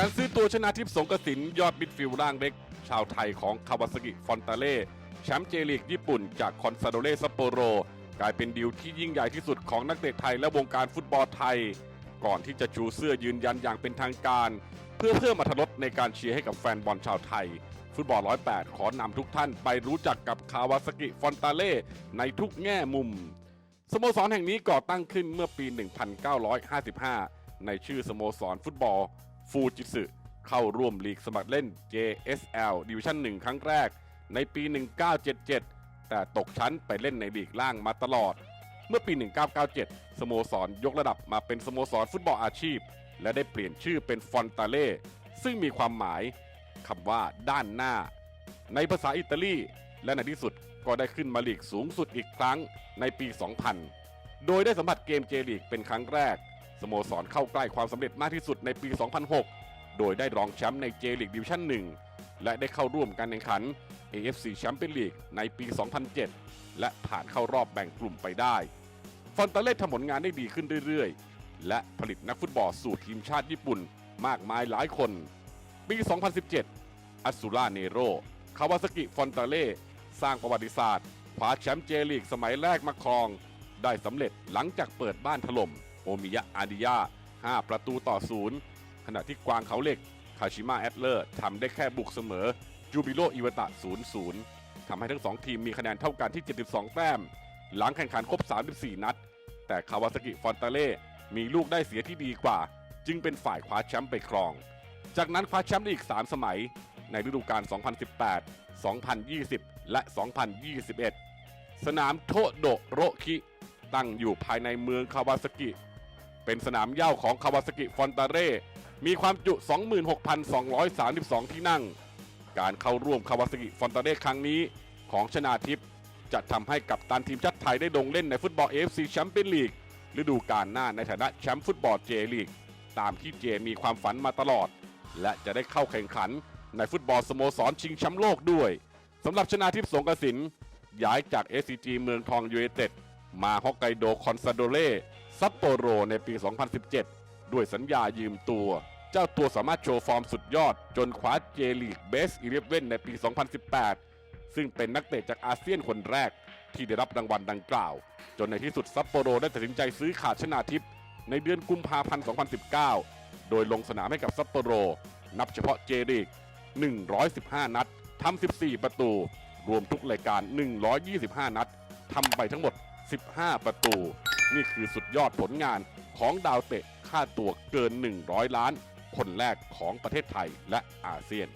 การซื้อตัวชนะทิพย์สงกสินยอดมิดฟิลด์ร่างเล็ก ชาวไทยของคาวาซากิฟอนตาเล่แชมป์เจลีกญี่ปุ่นจากคอนซาโดเล่ซัปโปโร กลายเป็นดีลที่ยิ่งใหญ่ที่สุดของนักเตะไทยและวงการฟุตบอลไทย ก่อนที่จะชูเสื้อยืนยันอย่างเป็นทางการ เพื่อเพิ่มอรรถรสในการเชียร์ให้กับแฟนบอลชาวไทย ฟุตบอล 108 ขอนำทุกท่านไปรู้จักกับคาวาซากิฟอนตาเล่ในทุกแง่มุม สโมสรแห่งนี้ก่อตั้งขึ้นเมื่อปี 1955 ในชื่อสโมสรฟุตบอล ฟูจิสึเข้าร่วมลีกสมัครเล่น JSL ดิวิชั่น 1 ครั้งแรก ในปี 1977 แต่ตกชั้นไปเล่นในลีกล่างมาตลอด เมื่อปี 1997 สโมสรยกระดับมาเป็นสโมสรฟุตบอลอาชีพ และได้เปลี่ยนชื่อเป็นฟอนตาเล่ซึ่งมีความหมายคำว่าด้านหน้า ในภาษาอิตาลีและในที่สุดก็ได้ขึ้นมาลีกสูงสุดอีกครั้งในปี 2000 โดยได้สัมผัสเกมเจลีกเป็นครั้งแรก สโมสรเข้าใกล้ความสำเร็จมากที่สุดในปี 2006 โดยได้รองแชมป์ในเจลีกดิวิชั่น 1 และได้เข้าร่วมการแข่งขัน AFC แชมเปี้ยนลีกในปี 2007 และผ่านเข้ารอบแบ่งกลุ่มไปได้ ฟอนตาเล่ทำผลงานได้ดีขึ้นเรื่อยๆ และผลิตนักฟุตบอลสู่ทีมชาติญี่ปุ่นมากมายหลายคน ปี 2017 อัสซูราเนโร คาวาซากิ ฟอนตาเล่ สร้างประวัติศาสตร์คว้าแชมป์เจลีกสมัยแรกมาครอง ได้สำเร็จหลังจากเปิดบ้านถล่ม มิยะอาดิยา5 ประตูต่อศูนย์ขณะที่กวางเขาเหล็ก คาชิมะแอตเลอร์ทำได้แค่บุกเสมอ จูบิโรอิวตะ 0-0 ทำให้ทั้งสองทีมมีคะแนนเท่ากันที่ 72 แต้ม หลังแข่งขันครบ 34 นัด แต่คาวาซากิฟอนตาเล่ มีลูกได้เสียที่ดีกว่า จึงเป็นฝ่ายคว้าแชมป์ไปครอง จากนั้นคว้าแชมป์ได้อีก 3 สมัย ในฤดูกาล 2018 2020 และ 2021 สนามโทโดโรคิ ตั้งอยู่ภายในเมืองคาวาซากิ เป็นสนามเย้าของคาวาซากิฟอนตาเร่มีความจุ 26,232 ที่นั่ง การเข้าร่วมคาวาซากิฟอนตาเร่ครั้งนี้ของชนาทิพย์จะทำให้กับตันทีมชาติไทยได้ลงเล่นในฟุตบอล AFC แชมเปี้ยนลีกฤดูกาลหน้าในฐานะแชมป์ฟุตบอลเจลีกตามที่เจมีความฝันมาตลอด และจะได้เข้าแข่งขันในฟุตบอลสโมสรชิงแชมป์โลกด้วยสำหรับชนาทิพย์สงกสินย้ายจาก SCG เมืองทองยูไนเต็ดมาฮอกไกโดคอนซาโดเล่ ซัปโปโรในปี 2017 ด้วยสัญญายืมตัว เจ้าตัวสามารถโชว์ฟอร์มสุดยอด จนคว้าเจลีกเบสอีเลฟเว่นในปี 2018 ซึ่งเป็นนักเตะจากอาเซียนคนแรกที่ได้รับรางวัลดังกล่าว จนในที่สุดซัปโปโรได้ตัดสินใจซื้อขาดชนาทิพย์ในเดือนกุมภาพันธ์ 2019 โดยลงสนามให้กับซัปโปโร นับเฉพาะเจลีก 115 นัดทำ 14 ประตู รวมทุกรายการ 125 นัดทำไปทั้งหมด 15 ประตู นี่คือสุดยอดผลงานของดาวเตะค่าตัวเกิน 100 ล้าน คนแรกของประเทศไทยและอาเซียน